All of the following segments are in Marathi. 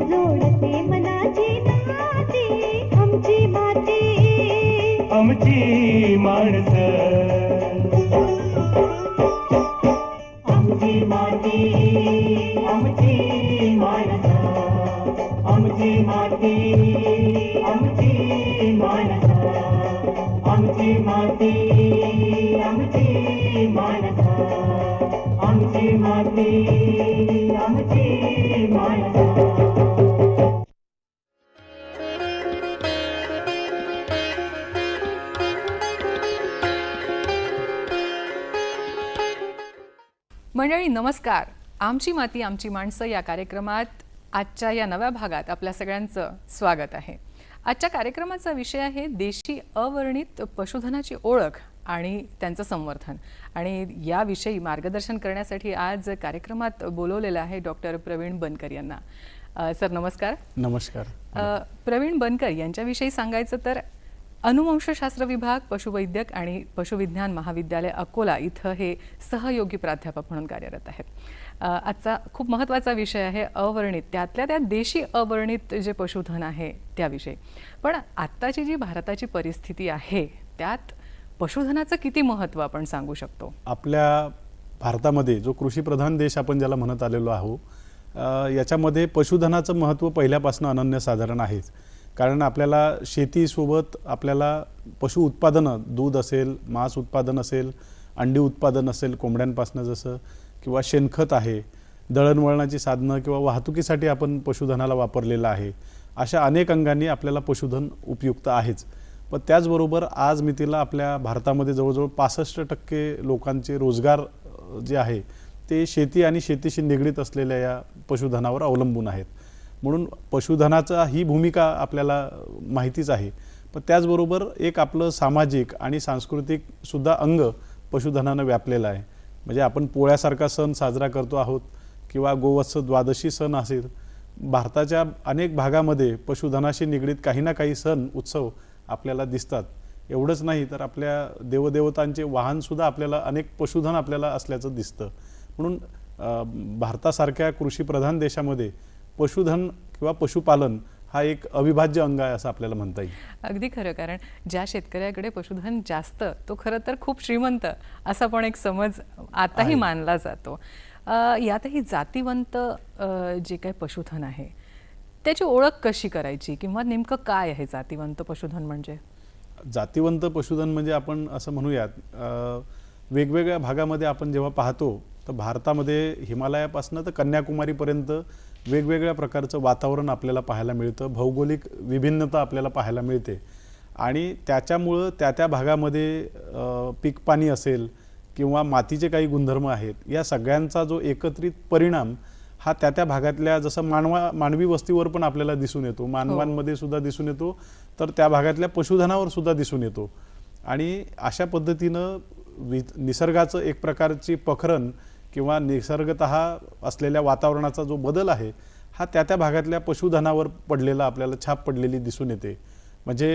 जोडते मनाची नाती आमची माती. आमची माणसं. आमची माती आमची माणसं. आमची माती आमची माणसं. आमची माती आमची माणसं. आमची माती आमची माणसं. नमस्कार. आमची माती आमची माणसं या कार्यक्रमात आजच्या या नव्या भागात आपल्या सगळ्यांचं स्वागत आहे. आजच्या कार्यक्रमाचा विषय आहे देशी अवर्णित पशुधनाची ओळख आणि त्यांचं संवर्धन. आणि याविषयी मार्गदर्शन करण्यासाठी आज कार्यक्रमात बोलवलेलं आहे डॉक्टर प्रवीण बनकर यांना. सर नमस्कार. नमस्कार. प्रवीण बनकर यांच्याविषयी सांगायचं तर अनुवंशशास्त्र विभाग पशुवैद्यक आणि पशुविज्ञान महाविद्यालय अकोला इथं हे सहयोगी प्राध्यापक म्हणून कार्यरत आहेत. आजचा खूप महत्त्वाचा विषय आहे अवर्णित. त्यातल्या त्या देशी अवर्णित जे पशुधन आहे त्याविषयी. पण आत्ताची जी भारताची परिस्थिती आहे त्यात पशुधनाचं किती महत्त्व आपण सांगू शकतो? आपल्या भारतामध्ये जो कृषीप्रधान देश आपण ज्याला म्हणत आलेलो आहो याच्यामध्ये पशुधनाचं महत्त्व पहिल्यापासून अनन्यसाधारण आहेच. कारण आपल्याला शेतीसोबत आपल्याला पशु उत्पादनं दूध असेल मांस उत्पादन असेल अंडी उत्पादन असेल कोंबड्यांपासनं जसं किंवा शेणखत आहे दळणवळणाची साधनं किंवा वाहतुकीसाठी आपण पशुधनाला वापरलेलं आहे अशा अनेक अंगांनी आपल्याला पशुधन उपयुक्त आहेच. पण त्याचबरोबर आज मितीला आपल्या भारतामध्ये जवळजवळ पासष्ट टक्के लोकांचे रोजगार जे आहे ते शेती आणि शेतीशी निगडीत असलेल्या या पशुधनावर अवलंबून आहेत. म्हणून पशुधनाचा ही भूमिका आपल्याला माहितीच आहे. पण त्याचबरोबर एक आपलं सामाजिक आणि सांस्कृतिक सुद्धा अंग पशुधनानं व्यापलेलं आहे. म्हणजे आपण पोळ्यासारखा सण साजरा करतो आहोत किंवा गोवत्स द्वादशी सण असेल भारताच्या अनेक भागामध्ये पशुधनाशी निगडीत काही ना काही सण उत्सव आपल्याला दिसतात. एवढंच नाही तर आपल्या देवदेवतांचे वाहनसुद्धा आपल्याला अनेक पशुधन आपल्याला असल्याचं दिसतं. म्हणून भारतासारख्या कृषीप्रधान देशामध्ये पशुधन किंवा पशुपालन हा एक अविभाज्य अंग आहे असं आपल्याला म्हणता येईल. अगदी खरं कारण ज्या शेतकऱ्याकडे पशुधन जास्त तो खरं तर खूप श्रीमंत असा पण एक समज आताही. मानला जातो. यातही जातीवंत जे काही पशुधन आहे त्याची ओळख कशी करायची किंवा नेमकं काय आहे जातीवंत पशुधन म्हणजे? जातीवंत पशुधन म्हणजे आपण असं म्हणूयात वेगवेगळ्या भागामध्ये आपण जेव्हा पाहतो तर भारतामध्ये हिमालयापासून तर कन्याकुमारीपर्यंत वेगवेगळ्या प्रकारचं वातावरण आपल्याला पाहायला मिळतं. भौगोलिक विभिन्नता आपल्याला पाहायला मिळते. आणि त्याच्यामुळं त्या त्या भागामध्ये पीक पाणी असेल किंवा मातीचे काही गुणधर्म आहेत या सगळ्यांचा जो एकत्रित परिणाम हा त्या त्या भागातल्या जसं मानवा मानवी वस्तीवर पण आपल्याला दिसून येतो. मानवांमध्ये सुद्धा दिसून येतो. तर त्या भागातल्या पशुधनावर सुद्धा दिसून येतो. आणि अशा पद्धतीनं वि निसर्गाचं एक प्रकारची पखरण किंवा निसर्गत असलेल्या वातावरणाचा जो बदल आहे हा त्या त्या भागातल्या पशुधनावर पडलेला आपल्याला छाप पडलेली दिसून येते म्हणजे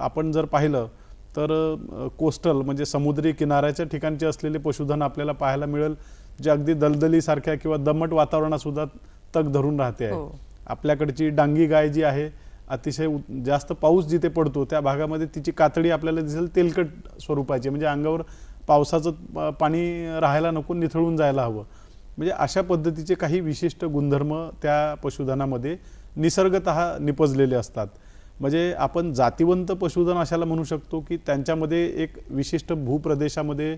आपण जर पाहिलं तर कोस्टल म्हणजे समुद्री किनाऱ्याच्या ठिकाणचे असलेले पशुधन आपल्याला पाहायला मिळेल जे अगदी दलदलीसारख्या किंवा दमट वातावरणात सुद्धा तग धरून राहते आहे हो. आपल्याकडची डांगी गाय जी आहे अतिशय जास्त पाऊस जिथे पडतो त्या भागामध्ये तिची कातडी आपल्याला दिसेल तेलकट स्वरूपाची म्हणजे अंगावर पावसाचं पाणी राहायला नको निथळून जायला हवं. म्हणजे अशा पद्धतीचे काही विशिष्ट गुणधर्म त्या पशुधनामध्ये निसर्गत निपजलेले असतात. म्हणजे आपण जातीवंत पशुधन अशाला म्हणू शकतो की त्यांच्यामध्ये एक विशिष्ट भूप्रदेशामध्ये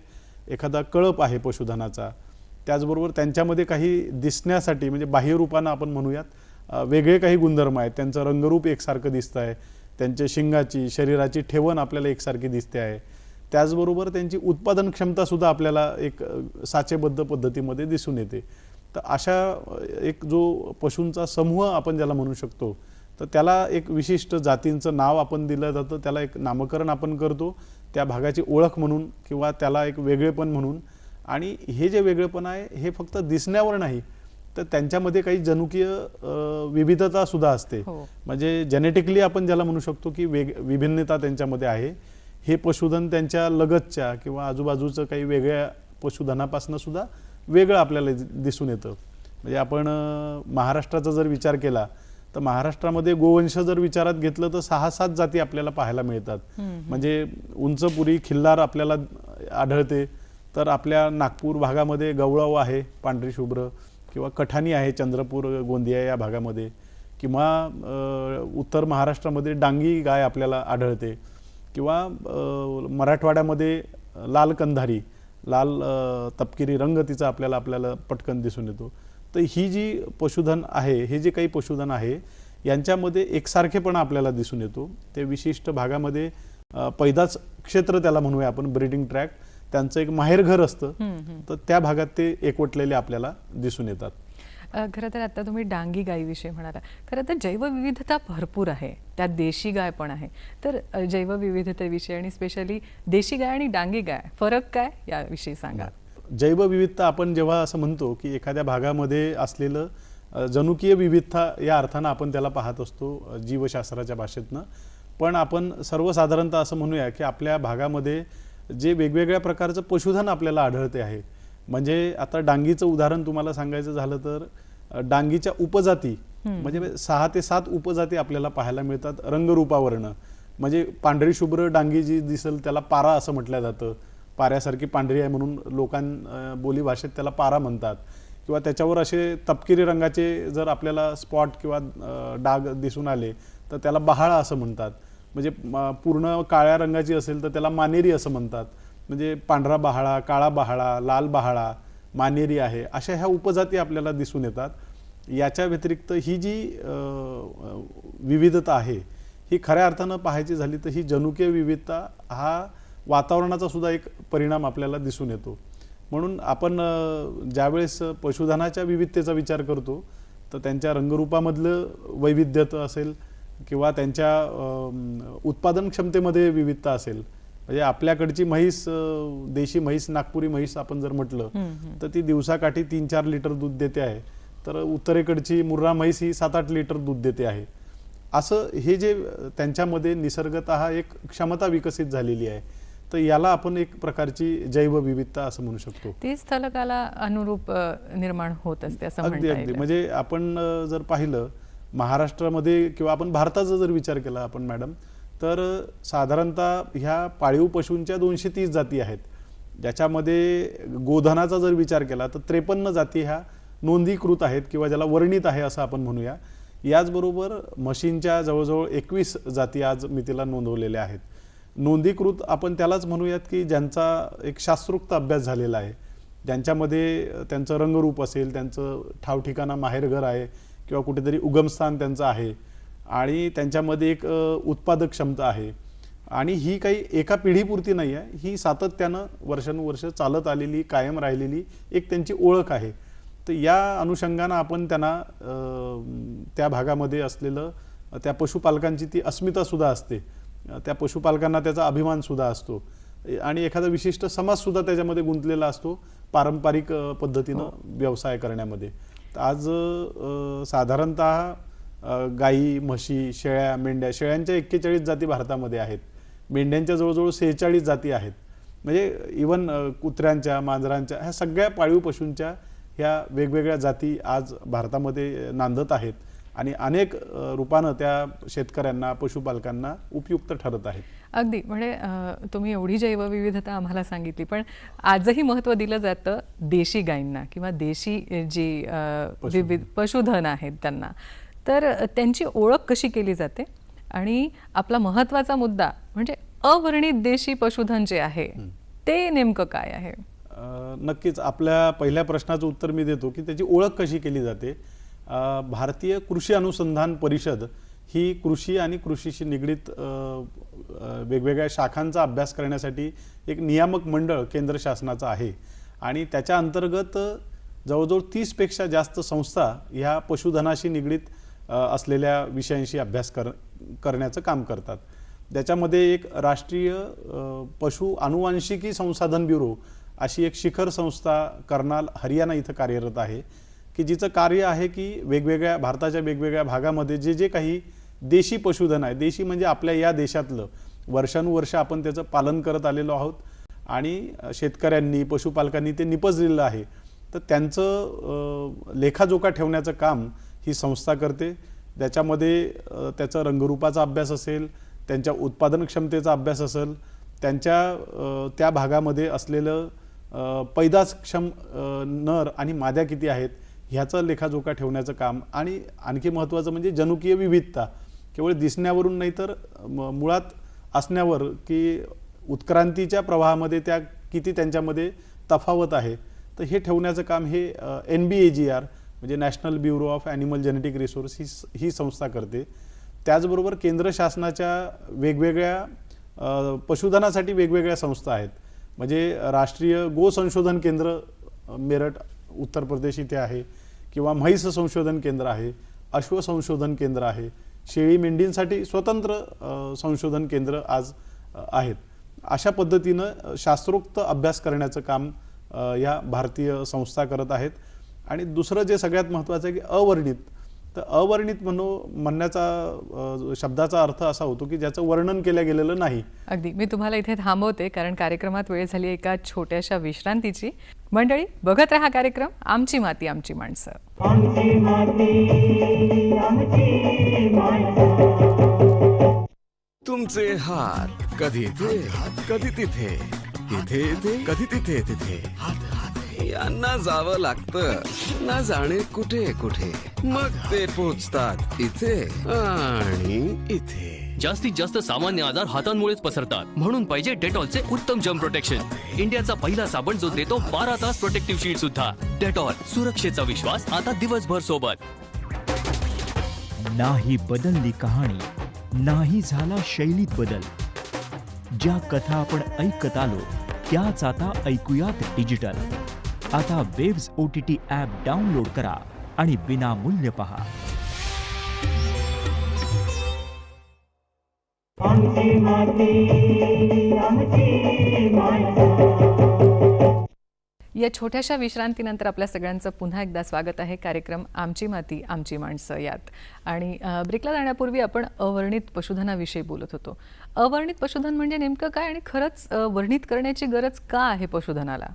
एखादा कळप आहे पशुधनाचा. त्याचबरोबर त्यांच्यामध्ये काही दिसण्यासाठी म्हणजे बाह्यरूपानं आपण म्हणूयात वेगळे काही गुणधर्म आहेत. त्यांचं रंगरूप एकसारखं दिसतं आहे त्यांच्या शिंगाची शरीराची ठेवण आपल्याला एकसारखी दिसते आहे. त्याचबरोबर त्यांची उत्पादन क्षमतासुद्धा आपल्याला एक साचेबद्ध पद्धतीमध्ये दिसून येते. तर अशा एक जो पशूंचा समूह आपण ज्याला म्हणू शकतो तर त्याला एक विशिष्ट जातींचं नाव आपण दिलं जातं. त्याला एक नामकरण आपण करतो. त्या भागाची ओळख म्हणून किंवा त्याला एक वेगळेपण म्हणून. आणि हे जे वेगळेपण आहे हे फक्त दिसण्यावर नाही तर त्यांच्यामध्ये काही जनुकीय विविधता सुद्धा असते. हो. म्हणजे जेनेटिकली आपण ज्याला म्हणू शकतो की वेग विभिन्नता त्यांच्यामध्ये आहे. हे पशुधन त्यांच्या लगतच्या किंवा आजूबाजूचं काही वेगळ्या पशुधनापासून सुद्धा वेगळं आपल्याला दिसून येतं. म्हणजे आपण महाराष्ट्राचा जर विचार केला तर महाराष्ट्रामध्ये गोवंश जर विचारात घेतलं तर सहा सात जाती आपल्याला पाहायला मिळतात. म्हणजे उंचपुरी खिल्लार आपल्याला आढळते. तर आपल्या नागपूर भागामध्ये गवळाव आहे पांढरी शुभ्र किंवा कठाणी आहे चंद्रपूर गोंदिया या भागामध्ये. किंवा उत्तर महाराष्ट्रामध्ये डांगी गाय आपल्याला आढळते. किंवा मराठवाड्यामध्ये लाल कंधारी लाल तपकिरी रंग तिचा आपल्याला आपल्याला पटकन दिसून येतो. तर ही जी पशुधन आहे हे जे काही पशुधन आहे यांच्यामध्ये एकसारखेपणा आपल्याला दिसून येतो. ते विशिष्ट भागामध्ये पैदाच क्षेत्र त्याला म्हणूया आपण ब्रीडिंग ट्रॅक. त्यांचं एक माहेरघर असतं. तर त्या भागात ते एकवटलेले आपल्याला दिसून येतात. खरं तर आता तुम्ही डांगी गायीविषयी म्हणाला. खरं तर जैवविविधता भरपूर आहे. त्यात देशी गाय पण आहे. तर जैवविविधतेविषयी आणि स्पेशली देशी गाय आणि डांगी गाय फरक काय याविषयी सांगा? जैवविविधता आपण जेव्हा असं म्हणतो की एखाद्या भागामध्ये असलेलं जनुकीय विविधता या अर्थानं आपण त्याला पाहत असतो जीवशास्त्राच्या भाषेतनं. पण आपण सर्वसाधारणतः असं म्हणूया की आपल्या भागामध्ये जे वेगवेगळ्या प्रकारचं पशुधन आपल्याला आढळते आहे. म्हणजे आता डांगीचं उदाहरण तुम्हाला सांगायचं झालं तर डांगीच्या उपजाती म्हणजे सहा ते सात उपजाती आपल्याला पाहायला मिळतात रंगरूपावरनं. म्हणजे पांढरी शुभ्र डांगी जी दिसेल त्याला पारा असं म्हटलं जातं. पाऱ्यासारखी पांढरी आहे म्हणून लोकां अं, बोलीभाषेत त्याला पारा म्हणतात. किंवा त्याच्यावर असे तपकिरी रंगाचे जर आपल्याला स्पॉट किंवा डाग दिसून आले तर त्याला बहाळा असं म्हणतात. म्हणजे पूर्ण काळ्या रंगाची असेल तर त्याला मानेरी असं म्हणतात. म्हणजे पांढरा बहाळा काळा बहाळा लाल बहाळा मानेरी आहे अशा ह्या उपजाती आपल्याला दिसून येतात. याच्या व्यतिरिक्त ही जी विविधता आहे ही खऱ्या अर्थानं पाहायची झाली तर ही जनुकीय विविधता हा वातावरणाचा सुद्धा एक परिणाम आपल्याला दिसून येतो. म्हणून आपण ज्यावेळेस पशुधनाच्या विविधतेचा विचार करतो तर त्यांच्या रंगरूपामधलं वैविध्यता असेल किंवा त्यांच्या उत्पादन क्षमतेमध्ये विविधता असेल म्हणजे आपल्याकडची म्हैस देशी म्हैस नागपुरी म्हैस आपण जर म्हटलं तर ती दिवसाकाठी तीन चार लिटर दूध देते आहे. तर उत्तरेकडची मुर्रा म्हैस ही सात आठ लिटर दूध देते आहे. असं हे जे त्यांच्यामध्ये निसर्गत एक क्षमता विकसित झालेली आहे. तर याला आपण एक प्रकारची जैवविविधता असं म्हणू शकतो. ती स्थलकाला अनुरूप निर्माण होत असते असं अगदी अगदी. म्हणजे आपण जर पाहिलं महाराष्ट्रामध्ये किंवा आपण भारताचा जर विचार केला आपण मॅडम तर साधारणतः ह्या पाळीव पशूंच्या दोनशे तीस जाती आहेत. ज्याच्यामध्ये गोधनाचा जर विचार केला तर त्रेपन्न जाती ह्या नोंदीकृत आहेत किंवा ज्याला वर्णित आहे असं आपण म्हणूया. याचबरोबर म्हशींच्या जवळजवळ एकवीस जाती आज मितीला नोंदवलेल्या आहेत. नोंदीकृत आपण त्यालाच म्हणूयात की ज्यांचा एक शास्त्रोक्त अभ्यास झालेला आहे. ज्यांच्यामध्ये त्यांचं रंगरूप असेल त्यांचं ठावठिकाणा माहेरघर आहे किंवा कुठेतरी उगमस्थान त्यांचं आहे. आणि त्यांच्यामध्ये एक उत्पादक क्षमता आहे. आणि ही काही एका पिढीपुरती नाही आहे. ही सातत्यानं वर्षानुवर्ष चालत आलेली कायम राहिलेली एक त्यांची ओळख आहे. तर या अनुषंगानं आपण त्यांना त्या भागामध्ये असलेलं त्या पशुपालकांची ती अस्मिता सुद्धा असते. त्या पशुपालकांना त्याचा अभिमान सुद्धा असतो. आणि एखादा विशिष्ट समाज सुद्धा त्याच्यामध्ये गुंतलेला असतो पारंपरिक पद्धतीनं व्यवसाय करण्यामध्ये. तर आज साधारणतः गाई म्हशी शेळ्या मेंढ्या शेळ्यांच्या एक्केचाळीस जाती भारतामध्ये आहेत. मेंढ्यांच्या जवळजवळ सेहेचाळीस जाती आहेत. म्हणजे इवन कुत्र्यांच्या मांजरांच्या ह्या सगळ्या पाळीव पशूंच्या ह्या वेगवेगळ्या जाती आज भारतामध्ये नांदत आहेत आणि अनेक रूपानं त्या शेतकऱ्यांना पशुपालकांना उपयुक्त ठरत आहेत. अगदी. म्हणजे तुम्ही एवढी जैवविविधता आम्हाला सांगितली पण आजही महत्त्व दिलं जातं देशी गायींना किंवा देशी जी विविध पशुधन आहेत त्यांना. तर त्यांची ओळख कशी केली जाते? आणि आपला महत्त्वाचा मुद्दा म्हणजे अवर्णित देशी पशुधन जे आहे ते नेमकं काय आहे? नक्कीच आपल्या पहिल्या प्रश्नाचं उत्तर मी देतो की त्याची ओळख कशी केली जाते? भारतीय कृषी अनुसंधान परिषद ही कृषी आणि कृषीशी निगडीत वेगवेगळ्या शाखांचा अभ्यास करण्यासाठी एक नियामक मंडळ केंद्र शासनाचं आहे. आणि त्याच्या अंतर्गत जवळजवळ तीसपेक्षा जास्त संस्था ह्या पशुधनाशी निगडीत असलेल्या विषयांशी अभ्यास कर करण्याचं काम करतात. त्याच्यामध्ये एक राष्ट्रीय पशु अनुवांशिकी संसाधन ब्युरो अशी एक शिखर संस्था कर्नाल हरियाणा इथं कार्यरत आहे की जिचं कार्य आहे की वेगवेगळ्या भारताच्या वेगवेगळ्या भागामध्ये जे जे काही देशी पशुधन आहे देशी म्हणजे आपल्या या देशातलं वर्षानुवर्ष आपण त्याचं पालन करत आलेलो आहोत आणि शेतकऱ्यांनी पशुपालकांनी ते निपजलेलं आहे. तर त्यांचं लेखाजोखा ठेवण्याचं काम ही संस्था करते. ज्याच्यामध्ये त्याचा रंगरूपाचा अभ्यास असेल त्यांच्या उत्पादन क्षमतेचा अभ्यास असेल त्यांच्या त्या भागामध्ये असलेलं पैदासक्षम नर आणि माद्या किती आहेत ह्याचा लेखाजोखा ठेवण्याचं काम आणि आणखी महत्त्वाचं म्हणजे जनुकीय विविधता. केवळ दिसण्यावरून नाही तर म- मुळात असण्यावर की उत्क्रांतीच्या प्रवाहामध्ये त्या किती त्यांच्यामध्ये तफावत आहे. तर हे ठेवण्याचं काम हे N B A G R म्हणजे national bureau of animal genetic resource ही ही संस्था करते. त्याचबरोबर केंद्र शासनाच्या वेगवेगळ्या पशुधनासाठी वेगवेगळ्या संस्था आहेत. म्हणजे राष्ट्रीय गो संशोधन केंद्र मेरठ उत्तर प्रदेश इथे आहे किंवा म्हैस संशोधन केंद्र आहे अश्व संशोधन केंद्र आहे शेळी मेंढींसाठी स्वतंत्र संशोधन केंद्र आज आहेत. अशा पद्धतीनं शास्त्रोक्त अभ्यास करण्याचं काम या भारतीय संस्था करत आहेत. आणि दुसरं जे सगळ्यात महत्त्वाचं आहे की अवर्णित. तर अवर्णित म्हणू म्हणण्याचा शब्दाचा अर्थ असा होतो की ज्याचं वर्णन केलं गेलेलं नाही. अगदी. मी तुम्हाला इथे थांबवते कारण कार्यक्रमात वेळ झाली एका छोट्याशा विश्रांतीची. मंडळी बघत राहा कार्यक्रम आमची माती आमची माणसं. आमची माती आमची माणसं. तुमचे हात कधी कधी तिथे? इथे इथे कधी तिथे? तिथे? यांना जावं लागतं. ना जाणे कुठे कुठे. मग ते पोचतात इथे आणि इथे. जास्तीत जास्त सामान्य आजार हातांमुळेच पसरतात. म्हणून पाहिजे डेटॉलचे उत्तम जर्म प्रोटेक्शन इंडियाचा पहिला साबण जो देतो बारा तास प्रोटेक्टिव्ह शीट सुद्धा. डेटॉल सुरक्षेचा विश्वास आता दिवसभर सोबत. नाही बदलली कहाणी नाही झाला शैलीत बदल. ज्या कथा आपण ऐकत आलो त्याच आता ऐकूयात डिजिटल आता waves O T T app download करा आणि विनामूल्य पहा. या छोट्याशा विश्रांतीनंतर आपल्या सगळ्यांचं पुन्हा एकदा स्वागत आहे. कार्यक्रम आमची माती आमची माणसं यात. आणि ब्रेकला जाण्यापूर्वी आपण अवर्णित पशुधनाविषयी बोलत होतो. अवर्णित पशुधन म्हणजे नेमकं काय आणि खरंच वर्णित करण्याची गरज का आहे पशुधनाला?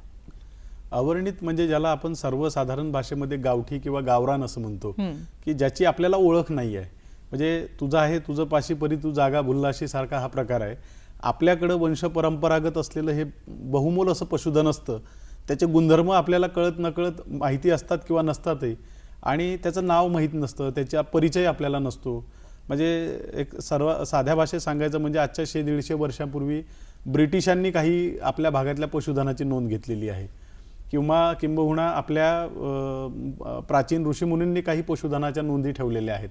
अवर्णित म्हणजे ज्याला आपण सर्वसाधारण भाषेमध्ये गावठी किंवा गावरान असं म्हणतो. की ज्याची आपल्याला ओळख नाही आहे. म्हणजे तुझा आहे तुझं पाशी परी तू जागा भुल्लाशी सारखा हा प्रकार आहे. आपल्याकडं वंश परंपरागत असलेलं हे बहुमोल असं पशुधन असतं. त्याचे गुणधर्म आपल्याला कळत नकळत माहिती असतात किंवा नसतातही. आणि त्याचं नाव माहीत नसतं त्याचा परिचय आपल्याला नसतो. म्हणजे एक सर्व साध्या भाषेत सांगायचं म्हणजे आजच्या शे दीडशे वर्षापूर्वी ब्रिटिशांनी काही आपल्या भागातल्या पशुधनाची नोंद घेतलेली आहे. किंवा किंबहुना आपल्या प्राचीन ऋषीमुनींनी काही पशुधनाच्या नोंदी ठेवलेल्या आहेत.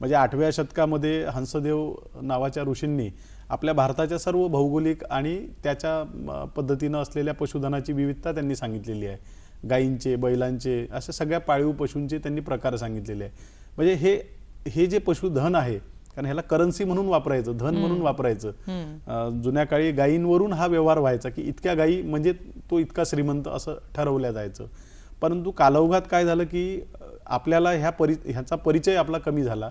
म्हणजे आठव्या शतकामध्ये हंसदेव नावाच्या ऋषींनी आपल्या भारताच्या सर्व भौगोलिक आणि त्याच्या पद्धतीनं असलेल्या पशुधनाची विविधता त्यांनी सांगितलेली आहे. गायींचे बैलांचे अशा सगळ्या पाळीव पशूंचे त्यांनी प्रकार सांगितलेले आहे म्हणजे हे हे जे पशुधन आहे कारण ह्याला करन्सी म्हणून वापरायचं धन म्हणून वापरायचं. जुन्या काळी गायींवरून हा व्यवहार व्हायचा की इतक्या गायी म्हणजे तो इतका श्रीमंत असं ठरवल्या जायचं. परंतु कालौघात काय झालं की आपल्याला ह्या परि ह्याचा परिचय आपला कमी झाला.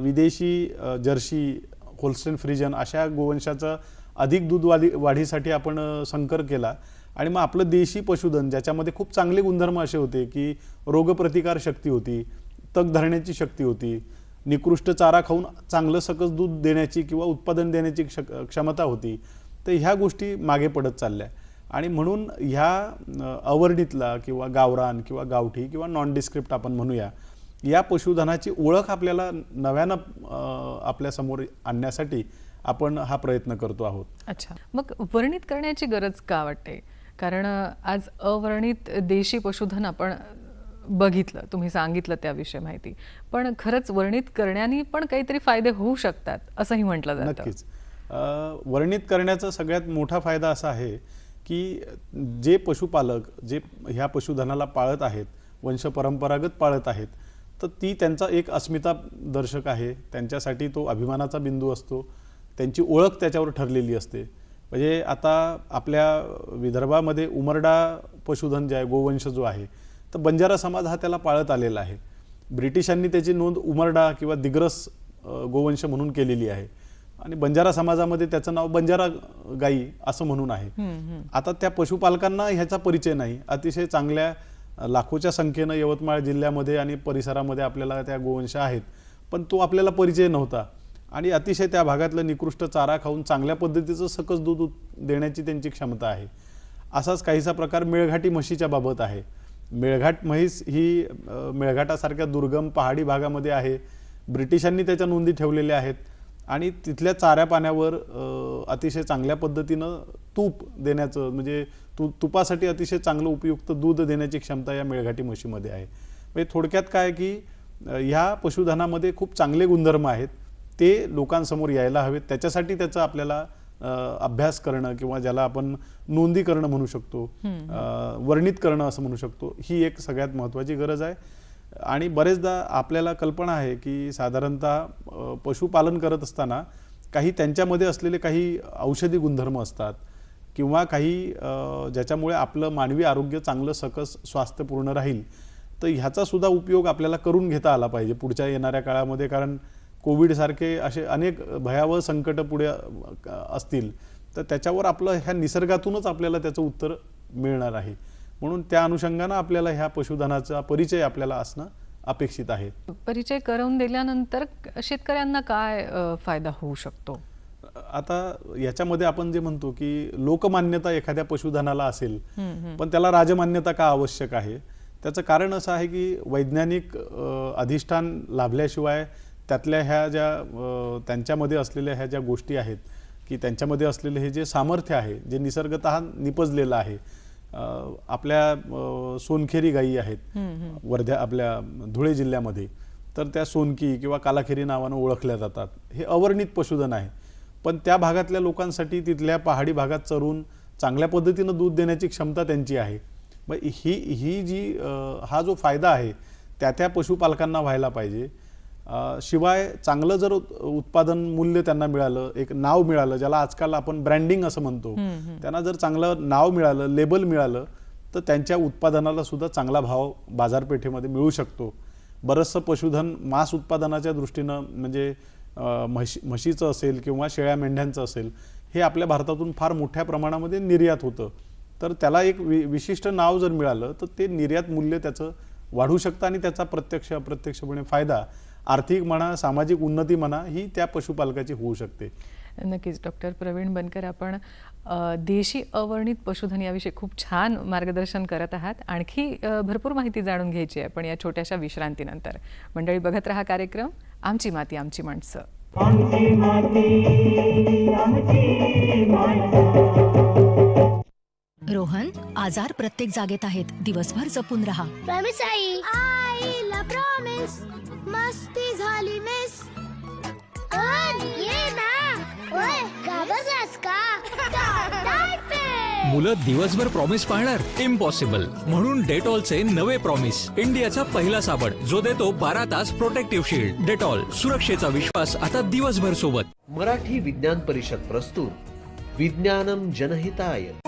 विदेशी जर्सी होल्स्टेन फ्रिजन अशा गोवंशाचं अधिक दूध वाढी वाढीसाठी आपण संकर केला. आणि मग आपलं देशी पशुधन ज्याच्यामध्ये खूप चांगले गुणधर्म असे होते की रोगप्रतिकार शक्ती होती तग धरण्याची शक्ती होती निकृष्ट चारा खाऊन चांगलं सकस दूध देण्याची किंवा उत्पादन देण्याची क्षक क्षमता होती तर ह्या गोष्टी मागे पडत चालल्या. आणि म्हणून ह्या अवर्णितला किंवा गावरान किंवा गावठी किंवा नॉन डिस्क्रिप्ट आपण म्हणूया या पशुधनाची ओळख आपल्याला नव्यानं आपल्यासमोर आणण्यासाठी आपण हा प्रयत्न करतो आहोत. अच्छा. मग वर्णित करण्याची गरज का वाटते? कारण आज अवर्णित देशी पशुधन आपण बघितलं तुम्ही सांगितलं त्याविषयी माहिती. पण खरंच वर्णित करण्याने पण काहीतरी फायदे होऊ शकतात असंही म्हटलं जातं. नक्कीच. वर्णित करण्याचा सगळ्यात मोठा फायदा असा आहे की जे पशुपालक जे ह्या पशुधनाला पाळत आहेत वंशपरंपरागत पाळत आहेत तर ती त्यांचा एक अस्मिता दर्शक आहे. त्यांच्यासाठी तो अभिमानाचा बिंदू असतो. त्यांची ओळख त्याच्यावर ठरलेली असते. म्हणजे आता आपल्या विदर्भामध्ये उमरडा पशुधन जे आहे गोवंश जो आहे तर बंजारा समाज हा त्याला पाळत आलेला आहे. ब्रिटिशांनी त्याची नोंद उमरडा किंवा दिग्रस गोवंश म्हणून केलेली आहे. आणि बंजारा समाजामध्ये त्याचं नाव बंजारा गाई असं म्हणून आहे. आता त्या पशुपालकांना ह्याचा परिचय नाही. अतिशय चांगल्या लाखोच्या संख्येनं यवतमाळ जिल्ह्यामध्ये आणि परिसरामध्ये आपल्याला त्या गोवंश आहेत. पण तो आपल्याला परिचय नव्हता. आणि अतिशय त्या भागातलं निकृष्ट चारा खाऊन चांगल्या पद्धतीचं सकस दूध देण्याची त्यांची क्षमता आहे. असाच काहीसा प्रकार मेळघाटी म्हशीच्या बाबत आहे. मेळघाट म्हैस ही मेळघाटासारख्या दुर्गम पहाडी भागामध्ये आहे. ब्रिटिशांनी त्याच्या नोंदी ठेवलेल्या आहेत. आणि तिथल्या चाऱ्या पाण्यावर अतिशय चांगल्या पद्धतीनं तूप देण्याचं म्हणजे तू तुपासाठी अतिशय चांगलं उपयुक्त दूध देण्याची क्षमता या मेळघाटी म्हशीमध्ये आहे. म्हणजे थोडक्यात काय की ह्या पशुधनामध्ये खूप चांगले गुणधर्म आहेत. ते लोकांसमोर यायला हवेत. त्याच्यासाठी त्याचा आपल्याला अभ्यास करणं किंवा ज्याला आपण नोंदी करणं म्हणू शकतो वर्णित करणं असं म्हणू शकतो ही एक सगळ्यात महत्त्वाची गरज आहे. आणि बरेचदा आपल्याला कल्पना आहे की साधारणतः पशुपालन करत असताना काही त्यांच्यामध्ये असलेले काही औषधी गुणधर्म असतात किंवा काही ज्याच्यामुळे आपलं मानवी आरोग्य चांगलं सकस स्वास्थ्यपूर्ण राहील. तर ह्याचा सुद्धा उपयोग आपल्याला करून घेता आला पाहिजे पुढच्या येणाऱ्या काळामध्ये. कारण कोविडसारखे असे अनेक भयावह संकट पुढे असतील तर त्याच्यावर आपलं ह्या निसर्गातूनच आपल्याला त्याचं उत्तर मिळणार आहे. म्हणून त्या अनुषंगानं आपल्याला ह्या पशुधनाचा परिचय आपल्याला असणं अपेक्षित आहे. परिचय करून दिल्यानंतर शेतकऱ्यांना काय फायदा होऊ शकतो? आता याच्यामध्ये आपण जे म्हणतो की लोकमान्यता एखाद्या पशुधनाला असेल पण त्याला राजमान्यता का आवश्यक आहे? त्याचं कारण असं आहे की वैज्ञानिक अधिष्ठान लाभल्याशिवाय त्यातल्या ह्या ज्या त्यांच्यामध्ये असलेल्या ह्या ज्या गोष्टी आहेत की त्यांच्यामध्ये असलेले हे जे सामर्थ्य आहे जे निसर्गतः निपजलेलं आहे आपल्या सोनखेरी गायी आहेत वर्ध्या आपल्या धुळे जिल्ह्यामध्ये तर त्या सोनकी किंवा कालाखेरी नावानं ओळखल्या जातात. हे अवर्णित पशुधन आहे. पण त्या भागातल्या लोकांसाठी तिथल्या पहाडी भागात चरून चांगल्या पद्धतीनं दूध देण्याची क्षमता त्यांची आहे. मग ही ही जी हा जो फायदा आहे त्या त्या पशुपालकांना व्हायला पाहिजे. शिवाय चांगलं जर उत- उत्पादन मूल्य त्यांना मिळालं एक नाव मिळालं ज्याला आजकाल आपण ब्रँडिंग असं म्हणतो त्यांना जर चांगलं नाव मिळालं लेबल मिळालं तर त्यांच्या उत्पादनाला सुद्धा चांगला भाव बाजारपेठेमध्ये मिळू शकतो. बरंचसं पशुधन मांस उत्पादनाच्या दृष्टीनं म्हणजे म्हशी म्हशीचं असेल किंवा शेळ्या मेंढ्यांचं असेल हे आपल्या भारतातून फार मोठ्या प्रमाणामध्ये निर्यात होतं. तर त्याला एक वि विशिष्ट नाव जर मिळालं तर ते निर्यात मूल्य त्याचं वाढू शकतं आणि त्याचा प्रत्यक्ष अप्रत्यक्षपणे फायदा आर्थिक म्हणा सामाजिक उन्नती म्हणा ही त्या पशुपालकाची होऊ शकते. नक्कीच. डॉक्टर प्रवीण बनकर आपण देशी अवर्णित पशुधन याविषयी खूप छान मार्गदर्शन करत आहात. आणखी भरपूर माहिती जाणून घ्यायची आहे पण या छोट्याशा विश्रांतीनंतर. मंडळी बघत राहा कार्यक्रम आमची माती आमची माणसं. आमची माती आमची माणसं. रोहन आजार प्रत्येक जागेत आहेत. दिवसभर जपून राहा. प्रॉमिस आई. आईला प्रॉमिस मस्ती झाली मिस ये ना. ओय का! मुलं दिवसभर प्रॉमिस पाळणार? इम्पॉसिबल म्हणून डेटॉलचे नवे प्रॉमिस इंडियाचा पहिला साबण. जो देतो बारा तास प्रोटेक्टिव्ह शील्ड डेटॉल सुरक्षेचा विश्वास आता दिवसभर सोबत. मराठी विज्ञान परिषद प्रस्तुत. विज्ञानम जनहिताय.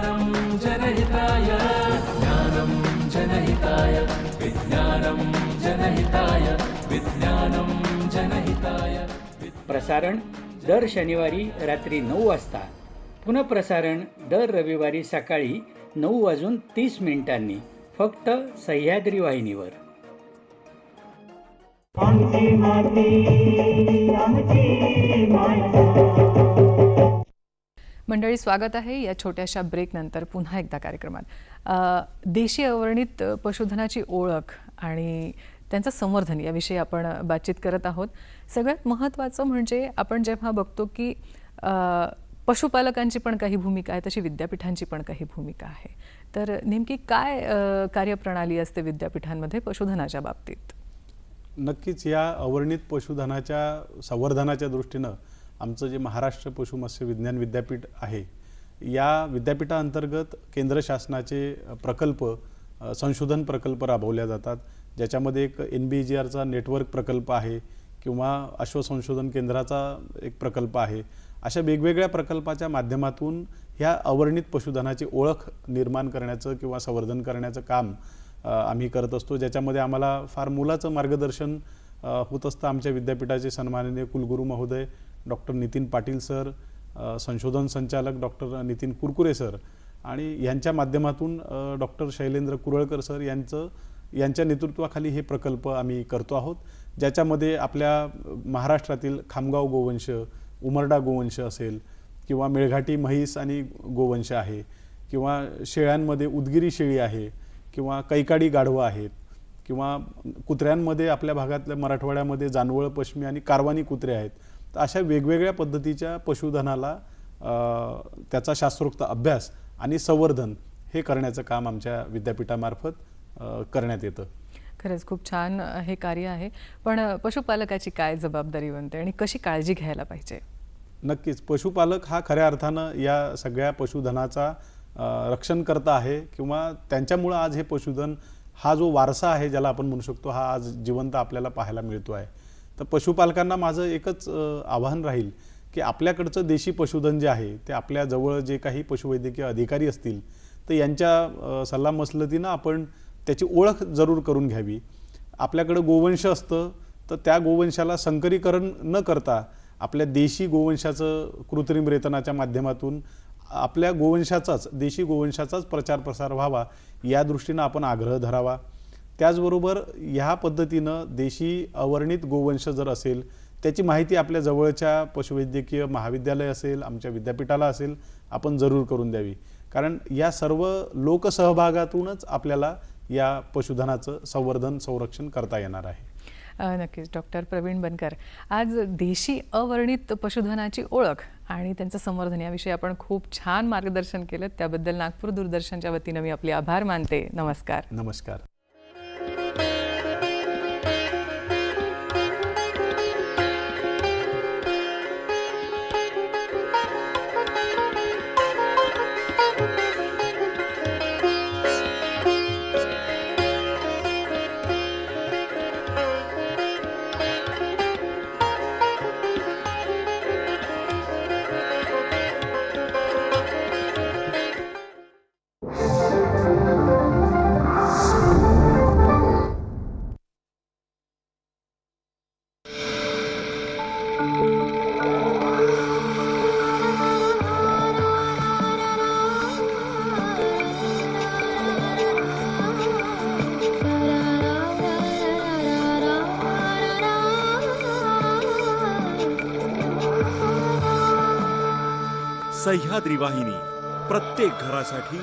प्रसारण दर शनिवारी रात्री नऊ वाजता. पुनःप्रसारण दर रविवारी सकाळी नऊ वाजून तीस मिनिटांनी फक्त सह्याद्री वाहिनीवर. मंडळी स्वागत आहे या छोट्याशा ब्रेकनंतर पुन्हा एकदा कार्यक्रमात. अ, देशी अवर्णित पशुधनाची ओळख आणि त्यांचं संवर्धन याविषयी आपण बातचीत करत आहोत. सगळ्यात महत्त्वाचं म्हणजे आपण जेव्हा बघतो की पशुपालकांची पण काही भूमिका आहे तशी विद्यापीठांची पण काही भूमिका आहे. तर नेमकी काय कार्यप्रणाली असते विद्यापीठांमध्ये पशुधनाच्या बाबतीत? नक्कीच या अवर्णित पशुधनाच्या संवर्धनाच्या दृष्टीनं आमचं जे महाराष्ट्र पशुमत्स्य विज्ञान विद्यापीठ आहे या विद्यापीठाअंतर्गत केंद्र शासनाचे प्रकल्प संशोधन प्रकल्प राबवल्या जातात. ज्याच्यामध्ये एक एन बी जी आरचा नेटवर्क प्रकल्प आहे किंवा अश्व संशोधन केंद्राचा एक प्रकल्प आहे अशा वेगवेगळ्या प्रकल्पाच्या माध्यमातून ह्या अवर्णित पशुधनाची ओळख निर्माण करण्याचं किंवा संवर्धन करण्याचं काम आम्ही करत असतो ज्याच्यामध्ये आम्हाला फार मोलाचं मार्गदर्शन होत असतं आमच्या विद्यापीठाचे सन्माननीय कुलगुरू महोदय डॉक्टर नितीन पाटील सर संशोधन संचालक डॉक्टर नितीन कुरकुरे सर आणि यांच्या माध्यमातून डॉक्टर शैलेंद्र कुरळकर सर यांचं यांच्या नेतृत्वाखाली हे प्रकल्प आम्ही करतो आहोत. ज्याच्यामध्ये आपल्या महाराष्ट्रातील खामगाव गोवंश उमरडा गोवंश असेल किंवा मेळघाटी म्हैस आणि गोवंश आहे किंवा शेळ्यांमध्ये उदगिरी शेळी आहे किंवा कैकाडी गाढवं आहेत किंवा कुत्र्यांमध्ये आपल्या भागातल्या मराठवाड्यामध्ये जानवळ पश्मी आणि कारवानी कुत्रे आहेत तर अशा वेगवेगळ्या पद्धतीच्या पशुधनाला त्याचा शास्त्रोक्त अभ्यास आणि संवर्धन हे करण्याचं काम आमच्या विद्यापीठामार्फत करण्यात येतं. खरंच खूप छान हे कार्य आहे. पण पशुपालकाची काय जबाबदारी बनते आणि कशी काळजी घ्यायला पाहिजे? नक्कीच. पशुपालक हा खऱ्या अर्थानं या सगळ्या पशुधनाचा अ, रक्षणकर्ता आहे किंवा त्यांच्यामुळं आज हे पशुधन हा जो वारसा आहे ज्याला आपण म्हणू शकतो हा आज जिवंत आपल्याला पाहायला मिळतो आहे. तर पशुपालकांना माझं एकच आव्हान राहील की आपल्याकडचं देशी पशुधन जे आहे ते आपल्या जवळ जे काही पशुवैद्यकीय अधिकारी असतील तर यांच्या अ, सल्लामसलतीनं आपण त्याची ओळख जरूर करून घ्यावी. आपल्याकडं गोवंश असतं तर त्या गोवंशाला संकरीकरण न करता आपल्या देशी गोवंशाचं कृत्रिम रेतनाच्या माध्यमातून आपल्या गोवंशाचाच देशी गोवंशाचाच प्रचार प्रसार व्हावा या दृष्टीनं आपण आग्रह धरावा. त्याचबरोबर ह्या पद्धतीनं देशी अवर्णित गोवंश जर असेल त्याची माहिती आपल्या जवळच्या पशुवैद्यकीय महाविद्यालय असेल आमच्या विद्यापीठाला असेल आपण जरूर करून द्यावी. कारण या सर्व लोकसहभागातूनच आपल्याला या पशुधनाचं संवर्धन संरक्षण करता येणार आहे. नक्कीच. डॉक्टर प्रवीण बनकर आज देशी अवर्णित पशुधनाची ओळख आणि त्यांचं संवर्धन याविषयी आपण खूप छान मार्गदर्शन केलं. त्याबद्दल नागपूर दूरदर्शनच्या वतीनं मी आपले आभार मानते. नमस्कार. नमस्कार. सह्याद्री वाहिनी प्रत्येक घरासाठी